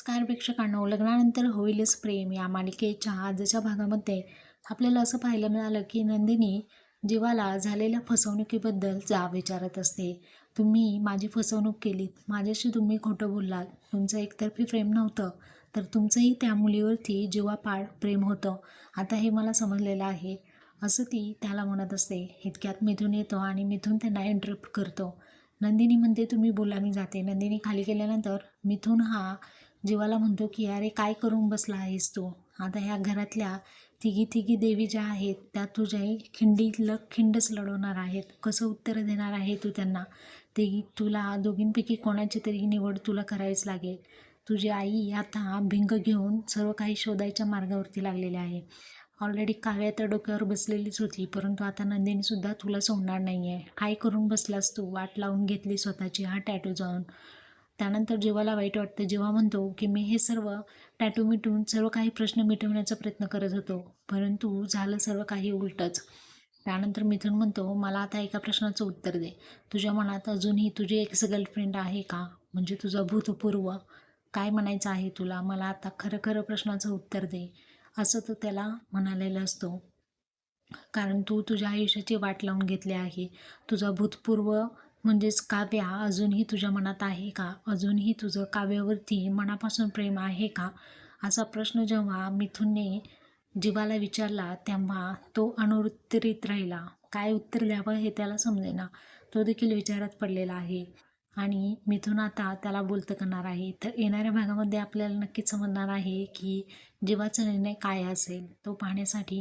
Scar प्रेक्षकांनो लग्नानंतर होईलच प्रेम. या मालिकेच्या आजच्या भागामध्ये आपल्याला असं पाहायला मिळालं की नंदिनी जीवाला झालेल्या फसवणुकीबद्दल जा विचारत असते. तुम्ही माझी फसवणूक केलीत. माझ्याशी तुम्ही खोटं बोललात. तुमचं एकतर्फी प्रेम नव्हतं तर तुमचंही त्या मुलीवरती जीवापाड प्रेम होतं. आता हे मला समजलेलं आहे. असं ती त्याला म्हणत असते. इतक्यात मिथून येतो आणि मिथून त्यांना इंटरप्ट करतो. नंदिनी म्हणते तुम्ही बोला मी जाते. नंदिनी खाली गेल्यानंतर मिथून हा जीवाला म्हणतो की अरे काय करून बसला आहेस तू? आता ह्या घरातल्या तिघी तिघी देवी ज्या आहेत त्या तुझ्याही खिंडीतलं खिंडच लढवणार आहेत. कसं उत्तर देणार आहे तू त्यांना? ते तुला दोघींपैकी कोणाची तरी निवड तुला करावीच लागेल. तुझी आई आता भिंग घेऊन सर्व काही शोधायच्या मार्गावरती लागलेली आहे. ऑलरेडी काव्या तर डोक्यावर बसलेलीच होती परंतु आता नंदिनीसुद्धा तुला सोडणार नाही आहे काय करून बसलास तू? वाट लावून घेतली स्वतःची हा टॅटू जाऊन. त्यानंतर जीवाला वाईट वाटतं. जेव्हा म्हणतो की मी हे सर्व टॅटू मिटून सर्व काही प्रश्न मिटवण्याचा प्रयत्न करत होतो. परंतु झालं सर्व काही उलटंच. त्यानंतर मिथून म्हणतो मला आता एका प्रश्नाचं उत्तर दे. तुझ्या मनात अजूनही तुझी एक्स गर्लफ्रेंड आहे का? म्हणजे तुझा भूतपूर्व काय म्हणायचं आहे तुला? मला आता खरं खरं प्रश्नाचं उत्तर दे. असं तो त्याला म्हणालेला असतो. कारण तू तुझ्या आयुष्याची वाट लावून घेतली आहे. तुझा भूतपूर्व म्हणजेच काव्या अजूनही तुझ्या मनात आहे का? अजूनही तुझं काव्यावरती मनापासून प्रेम आहे का? असा प्रश्न जेव्हा मिथुनने जीवाला विचारला तेव्हा तो अनुत्तरित राहिला. काय उत्तर द्यावं हे त्याला समजेना. तो देखील विचारात पडलेला आहे. आणि मिथून आता त्याला बोलतं करणार आहे. तर येणाऱ्या भागामध्ये आपल्याला नक्कीच समजणार आहे की जीवाचा निर्णय काय असेल? तो पाहण्यासाठी